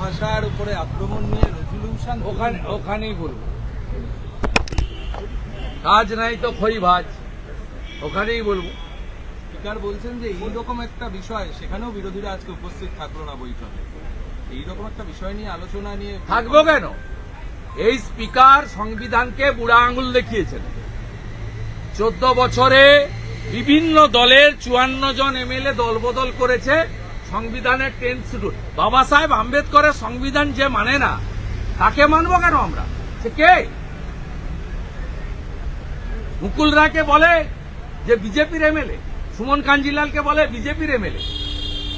ভাষার উপরে আক্রমণ নিয়ে রেজলিউশন ওখানে ওখানেই বলব। কাজ নাই তো খই ভাজ ওখানেই বলব। স্পিকার বলছেন যে এইরকম একটা বিষয় সেখানেও বিরোধীরা আজকে উপস্থিত থাকল না বৈঠকে। এইরকম একটা বিষয় নিয়ে আলোচনা নিয়ে থাকব কেন? এই স্পিকার সংবিধানকে বুড়া আঙুল দেখিয়েছেন। চোদ্দ বছরে বিভিন্ন দলের চুয়ান্ন জন এমএলএ দলবদল করেছে। সংবিধানের টেন্থ শিডিউল বাবা সাহেব আম্বেদকরের সংবিধান যে মানে না, তাকে মানবো কেন আমরা? কে? মুকুল রায়কে বলে যে বিজেপির এমএলএ, সুমন কাঞ্জিলালকে বলে বিজেপির এমএলএ।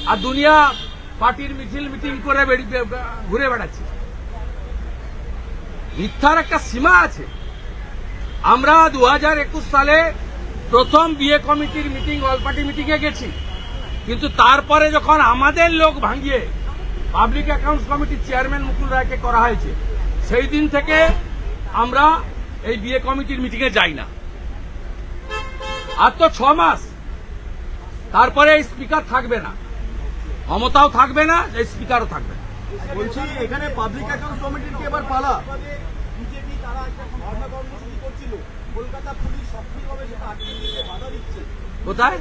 আর দুনিয়া পার্টির মিছিল মিটিং করে ঘুরে বেড়াচ্ছে। মিথ্যার একটা সীমা আছে। আমরা দু হাজার একুশ সালে প্রথম বিয়ে কমিটির মিটিং অল পার্টি মিটিংয়ে গেছি। কিন্তু তারপরে যখন আমাদের লোক ভাঙিয়ে পাবলিক অ্যাকাউন্টস কমিটির চেয়ারম্যান মুকুল রায়কে করা হয়েছে সেই দিন থেকে আমরা এই বিয়ে কমিটির মিটিংয়ে যাই না। আর তো ছ মাস তারপরে এই স্পিকার থাকবে না। ক্ষমতাও থাকবে না এই স্পিকারও থাকবে না। বলছি এখানে পাবলিক অ্যাকাউন্টস কমিটির কি এবার পালা? বিজেপি তারা একটা ধর্ণা কর্মসূচি করছিল। কলকাতা পুলিশ সক্রিয়ভাবে সেটা আটকে দিতে বাধা দিচ্ছে। কোথায়?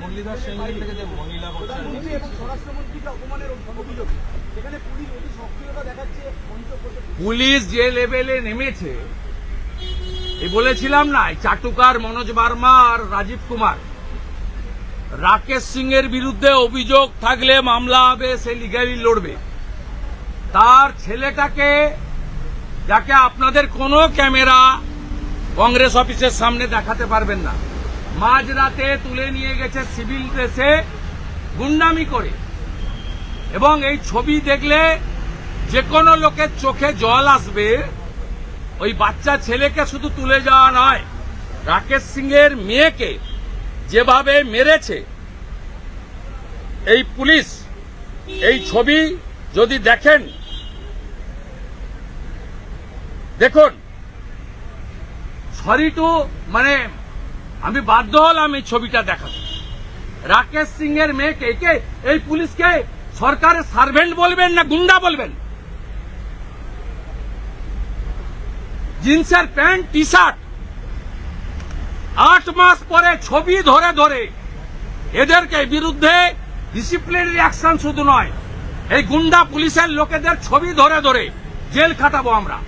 মুরলীধর সেনের থেকে যে মহিলা পুলিশ যে লেভেলে নেমেছে এ বলেছিলাম না চাটুকার মনোজ বার্মা আর রাজীব কুমার। রাকেশ সিং এর বিরুদ্ধে অভিযোগ থাকলে মামলা হবে সে লিগালি লড়বে। তার ছেলেটাকে যাকে আপনাদের কোনো ক্যামেরা কংগ্রেস অফিসের সামনে দেখাতে পারবেন না। মাঝরাতে তুলে নিয়ে গেছে সিভিল ড্রেসে গুন্ডামি করে। এবং এই ছবি দেখলে যে কোনো লোকের চোখে জল আসবে, ওই বাচ্চা ছেলেকে শুধু তুলে যাওয়া নয়, রাকেশ সিং এর মেয়েকে যেভাবে মেরেছে, এই পুলিশ এই ছবি যদি দেখেন, দেখুন। সরি টু মানে আমি বাধ্য হলাম এই ছবিটা দেখাতে। রাকেশ সিং এর মেয়েকে, একে এই পুলিশকে সরকারের সার্ভেন্ট বলবেন না গুন্ডা বলবেন? জিন্সের প্যান্ট টি শার্ট আট মাস পরে ছবি ধরে ধরে এদেরকে বিরুদ্ধে ডিসিপ্লিনারি অ্যাকশন শুধু নয়, এই গুন্ডা পুলিশের লোকেদের ছবি ধরে ধরে জেল খাটাবো আমরা।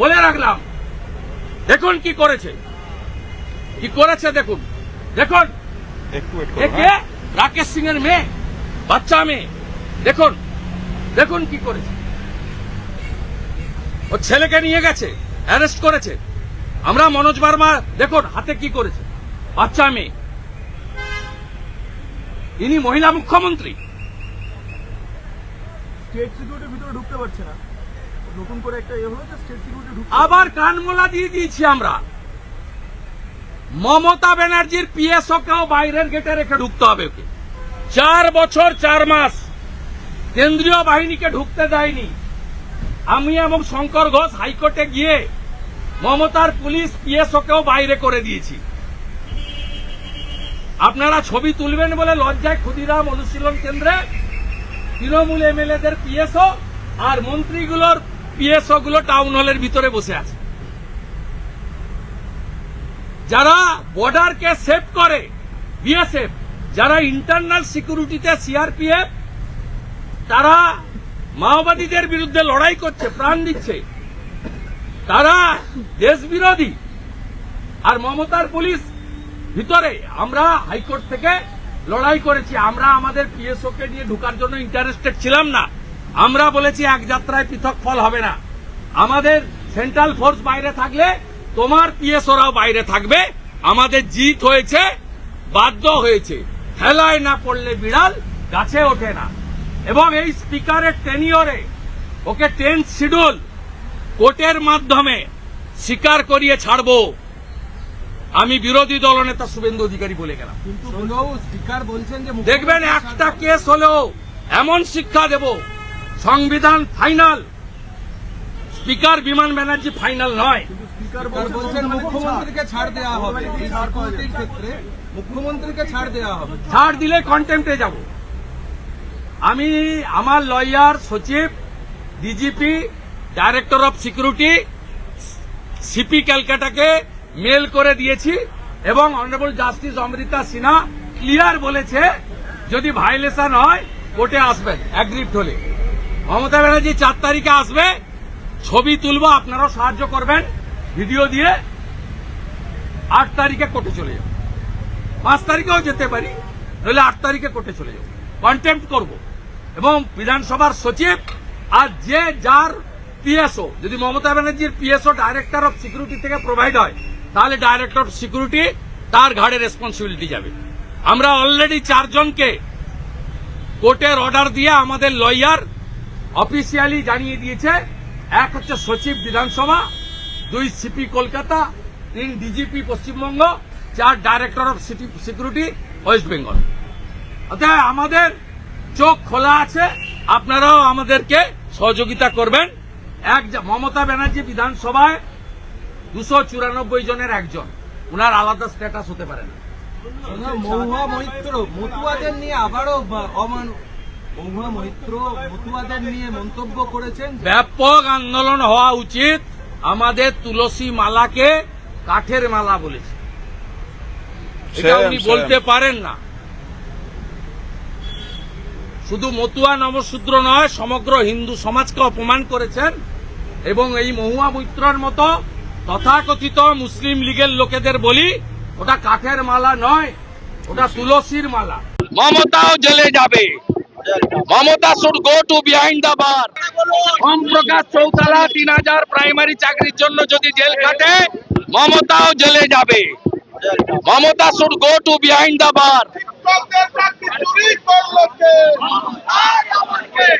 বলে রাখলাম, দেখুন কি করেছে। কি করেছে দেখুন। দেখুন। একে রাকেশ সিং এর মেয়ে বাচ্চা মেয়ে। দেখুন। দেখুন কি করেছে। ও ছেলেকে নিয়ে গেছে অ্যারেস্ট করেছে। আমরা মনোজ বার্মা দেখুন হাতে কি করেছে। বাচ্চা মেয়ে। ইনি মহিলা মুখ্যমন্ত্রী। স্টেট ভিতরে ঢুকতে পারছে না। নতুন করে একটা ইয়ে আবার কানমোলা দিয়ে দিয়েছি আমরা। মমতা ব্যানার্জির পিএসও কেও বাইরের গেটে রেখে ঢুকতে হবে ওকে। চার বছর, চার মাস। কেন্দ্রীয় বাহিনীকে ঢুকতে দেয়নি। আমি এবং শঙ্কর ঘোষ হাইকোর্টে গিয়ে মমতার পুলিশ পিএসও কেও বাইরে করে দিয়েছি। আপনারা ছবি তুলবেন বলে লজ্জায় ক্ষুদিরাম অনুশীলন কেন্দ্রে তৃণমূল এমএলএদের পিএসও আর মন্ত্রীগুলোর পিএসও গুলো টাউন হলের ভিতরে বসে আছে। যারা বর্ডারকে সেভ করে, বিএসএফ, যারা ইন্টারনাল সিকিউরিটিতে সিআরপিএফ তারা মাওবাদীদের বিরুদ্ধে লড়াই করছে, প্রাণ দিচ্ছে। তারা দেশ বিরোধী আর মমতার পুলিশ ভিতরে আমরা হাইকোর্ট থেকে লড়াই করেছি। আমরা আমাদের পিএসও কে নিয়ে ঢুকার জন্য ইন্টারেস্টেড ছিলাম না। আমরা বলেছি, এক যাত্রায় পৃথক ফল হবে না। আমাদের সেন্ট্রাল ফোর্স বাইরে থাকলে তোমার পিএসওরাও বাইরে থাকবে। আমাদের জিত হয়েছে বাধ্য হয়েছে। খেলায় না পড়লে বিড়াল গাছে ওঠে না। এবং এই স্পিকারের টেনিয়রে ওকে টেন শিডিউল কোর্টের মাধ্যমে স্বীকার করিয়ে ছাড়বো। আমি বিরোধী দলনেতা শুভেন্দু অধিকারী বলে গেলাম। দেখবেন একটা কেস হলেও এমন শিক্ষা দেব সংবিধান ফাইনাল স্পিকার বিমান ব্যানার্জি ফাইনাল নয়। বলছেন মুখ্যমন্ত্রীকে ছাড় দেওয়া হবে। এই সিকিউরিটির ক্ষেত্রে মুখ্যমন্ত্রীকে ছাড় দেওয়া হবে। ছাড় দিলে কন্টেম্পটে যাব। আমি আমার লয়ার সচিব DGP director of security CP ক্যালকাটাকে mail করে দিয়েছি এবং honourable justice Amrita Sinha clear বলেছে যদি ভাইলেশন হয় কোর্টে আসবেন অ্যাগ্রিপ্ট হলে। মমতা ব্যানার্জি চার তারিখে আসবে ছবি তুলবো আপনারাও সাহায্য করবেন। ভিডিও দিয়ে আট তারিখে কোর্টে চলে যাব পাঁচ তারিখেও যেতে পারি, নইলে আট তারিখে কোর্টে চলে যাব কন্টেম্প করব। এবং বিধানসভার সচিব আর যে যার পিএসও যদি মমতা ব্যানার্জির পিএসও ডাইরেক্টর অফ সিকিউরিটি থেকে প্রোভাইড হয়, তাহলে ডাইরেক্টর অফ সিকিউরিটি তার ঘাড়ে রেসপন্সিবিলিটি যাবে। আমরা অলরেডি চারজনকে কোর্টের অর্ডার দিয়ে আমাদের লয়ার অফিসিয়ালি জানিয়ে দিয়েছে, এক হচ্ছে সচিব বিধানসভা দুই সিপি কলকাতা তিন ডিজিপি পশ্চিমবঙ্গ চার director of security West Bengal. অতএব আমাদের চোখ খোলা আছে আপনারাও আমাদেরকে সহযোগিতা করবেন। এক মমতা ব্যানার্জি বিধানসভায় দুশো চুরানব্বই জনের একজন। ওনার আলাদা স্ট্যাটাস হতে পারে না। মহুয়া মৈত্র মতুয়াদের নিয়ে আবারও বা- অমান মহুয়া মৈত্র মতুয়াদের নিয়ে মন্তব্য করেছেন ব্যাপক আন্দোলন হওয়া উচিত। আমাদের তুলসী মালাকে কাঠের মালা বলেছে। এটা উনি বলতে পারেন না। শুধু মতুয়া নবশূদ্র নয় সমগ্র হিন্দু সমাজকে অপমান করেছেন এবং এই মহুয়া মৈত্রর মতো তথাকথিত মুসলিম লীগের লোকেদের বলি ওটা কাঠের মালা নয় ওটা তুলসীর মালা। মমতাও জেলে যাবে। Mamata should go to behind the bar Om Prakash Chautala তিন হাজার প্রাইমারি চাকরির জন্য যদি জেল কাটে মমতাও জেলে যাবে। Mamata should go to behind the bar